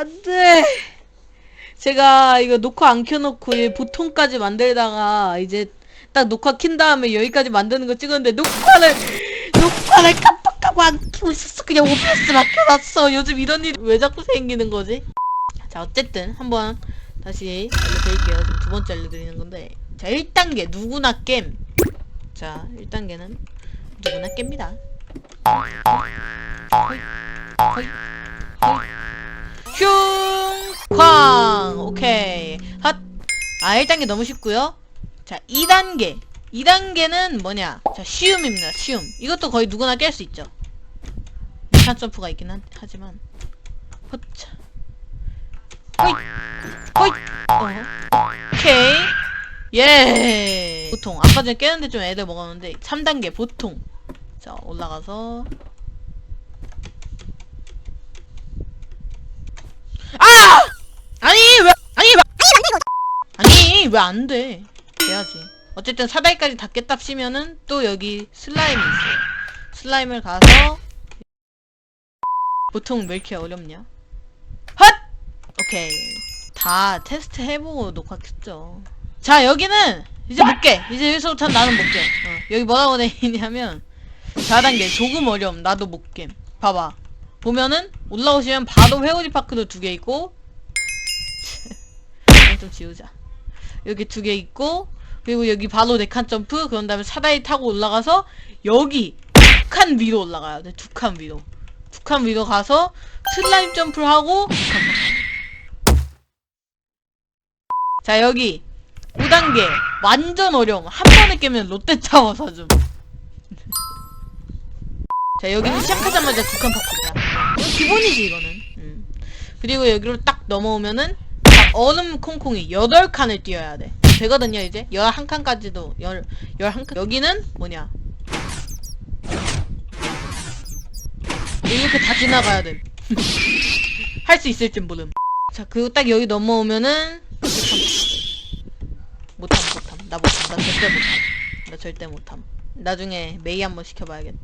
안돼. 제가 이거 녹화 안 켜놓고 이 보통까지 만들다가 이제 딱 녹화 킨 다음에 여기까지 만드는 거 찍었는데 녹화를 녹화를 깜빡하고 안 켜고 있었어. 그냥 OBS 맡겨놨어. 요즘 이런 일이 왜 자꾸 생기는 거지? 자 어쨌든 한번 다시 알려드릴게요. 지금 두 번째 알려드리는 건데. 자 1단계 누구나 겜 자 1단계는 누구나 깹니다. 허이, 허이. 흉쾅 오케이. 핫. 아, 1단계 너무 쉽고요. 자 2단계. 2단계는 뭐냐? 자 쉬움입니다 쉬움. 이것도 거의 누구나 깰 수 있죠. 메칸 점프가 있긴 한, 하지만. 허차. 호잇. 호잇. 어. 오케이. 예. 보통. 아까 전에 깨는데 좀 애들 먹었는데 3단계 보통. 자 올라가서 아! 아니 왜 아니 왜 아니 왜 안 돼? 돼야지. 어쨌든 사다리까지 다 깼답시면은 또 여기 슬라임이 있어요. 슬라임을 가서 보통 왜 이렇게 어렵냐? 헛! 오케이. 다 테스트 해보고 녹화 켰죠. 자 여기는 이제 못 깨. 이제 여기서부터 나는 못 깨. 어, 여기 뭐라고 돼 있냐면 4단계 조금 어려움 나도 못 깨. 봐봐. 보면은 올라오시면 바로 회오리 파크도 두 개 있고 이건 좀 지우자. 여기 두 개 있고 그리고 여기 바로 네 칸 점프 그런 다음에 사다리 타고 올라가서 여기 두 칸 위로 올라가야 돼. 두 칸 위로. 두 칸 위로 가서 슬라임 점프를 하고. 자 여기 5단계 완전 어려움 한 번에 깨면 롯데타워 사줌 자 여기는 시작하자마자 두칸 이거 기본이지 이거는 음. 그리고 여기로 딱 넘어오면은 딱 얼음 콩콩이 8칸을 뛰어야 돼. 되거든요 이제? 11칸까지도 10, 11칸. 여기는 뭐냐? 이렇게 다 지나가야 돼 할 수 있을진 모름. 자 그리고 딱 여기 넘어오면은 못함 못함. 나 못함. 나 절대 못함. 나 절대 못함. 나중에 메이 한번 시켜봐야겠다